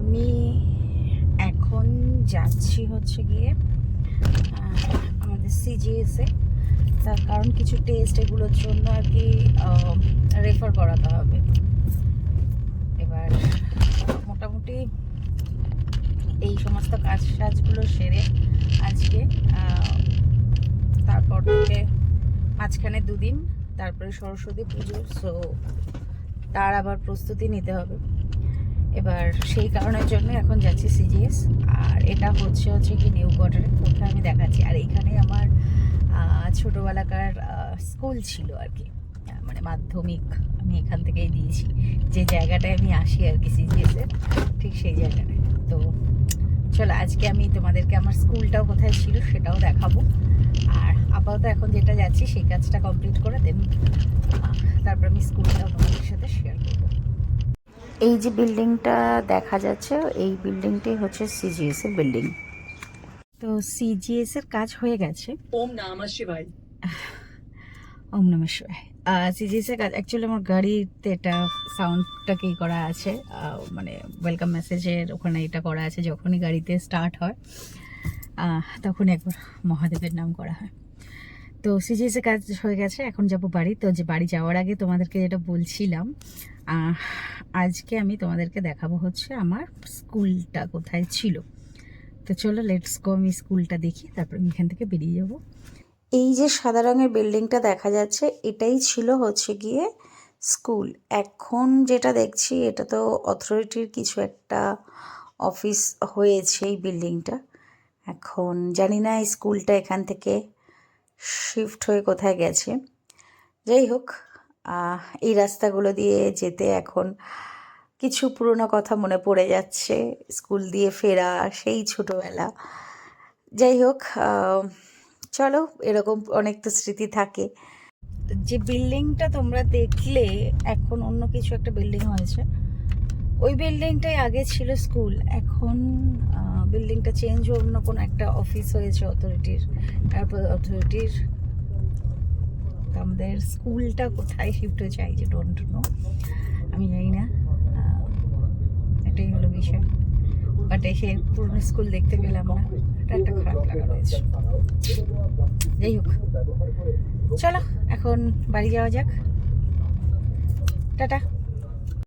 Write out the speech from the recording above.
আমি এখন যাচ্ছি হচ্ছে গিয়ে আমাদের সিজিএসে তার কারণ কিছু টেস্ট এগুলোর জন্য আর কি রেফার করাতে হবে। এবার মোটামুটি এই সমস্ত কাজ সাজগুলো সেরে আজকে তারপর থেকে মাঝখানে দুদিন, তারপরে সরস্বতী পুজো। সো তার আবার প্রস্তুতি নিতে হবে। এবার সেই কারণের জন্য এখন যাচ্ছি সিজিএস আর এটা হচ্ছে হচ্ছে কি নিউ কোয়ার্টারে কোথায় আমি দেখাচ্ছি। আর এখানে আমার ছোটোবেলাকার স্কুল ছিল আর কি। মানে মাধ্যমিক আমি এখান থেকেই দিয়েছি। যে জায়গাটায় আমি আসি আর কি সিজিএস এর ঠিক সেই জায়গাটায়। তো চলো, আজকে আমি তোমাদেরকে আমার স্কুলটাও কোথায় ছিল সেটাও দেখাবো। আর আপাতত এখন যেটা যাচ্ছি, সেই কাজটা কমপ্লিট করে দেন তারপর আমি স্কুলটাও তোমাদের সাথে শেয়ার করব। এই যে বিল্ডিংটা দেখা যাচ্ছে এই বিল্ডিংটাই হচ্ছে সিজিএস এর বিল্ডিং। তো সিজিএস এর কাজ হয়ে গেছে। ওম নাম শিবাই ওম নম শিবাই সিজিএস এর কাজ অ্যাকচুয়ালি আমার গাড়িতে এটা সাউন্ডটাকে করা আছে মানে ওয়েলকাম মেসেজের ওখানে এটা করা আছে যখনই গাড়িতে স্টার্ট হয় তখন একবার মহাদেবের নাম করা হয়। তো সিজিএস এর কাজ হয়ে গেছে, এখন যাব বাড়ি। তো যে বাড়ি যাওয়ার আগে তোমাদেরকে যেটা বলছিলাম আজকে আমি তোমাদেরকে দেখাবো হচ্ছে আমার স্কুলটা কোথায় ছিল। তো চলো লেটস গো আমি স্কুলটা দেখি, তারপর আমি এখান থেকে বেরিয়ে যাব। এই যে সাদা রঙের বিল্ডিংটা দেখা যাচ্ছে, এটাই ছিল হচ্ছে গিয়ে স্কুল। এখন যেটা দেখছি, এটা তো অথরিটির কিছু একটা অফিস হয়েছে এই বিল্ডিংটা। এখন জানি না স্কুলটা এখান থেকে শিফট হয়ে কোথায় গেছে? যাই হোক এই রাস্তাগুলো দিয়ে যেতে এখন কিছু পুরনো কথা মনে পড়ে যাচ্ছে, স্কুল দিয়ে ফেরা সেই ছোটোবেলা। যাই হোক চলো এরকম অনেক তো স্মৃতি থাকে। যে বিল্ডিংটা তোমরা দেখলে, এখন অন্য কিছু একটা বিল্ডিং হয়েছে। ওই বিল্ডিংটাই আগে ছিল স্কুল, এখন বিল্ডিংটা চেঞ্জ অন্য কোনো একটা অফিস হয়েছে অথরিটির তারপর অথরিটির আমাদের স্কুলটা কোথায়? শিফট হয়েছে আই যে ডোন্ট নো আমি জানি না। এটাই হলো বিষয়। বাট এসে পুরনো স্কুল দেখতে পেলাম না, এটা একটা খারাপ লাগা রয়েছে। যাই হোক, চলো, এখন বাড়ি যাওয়া যাক। টাটা।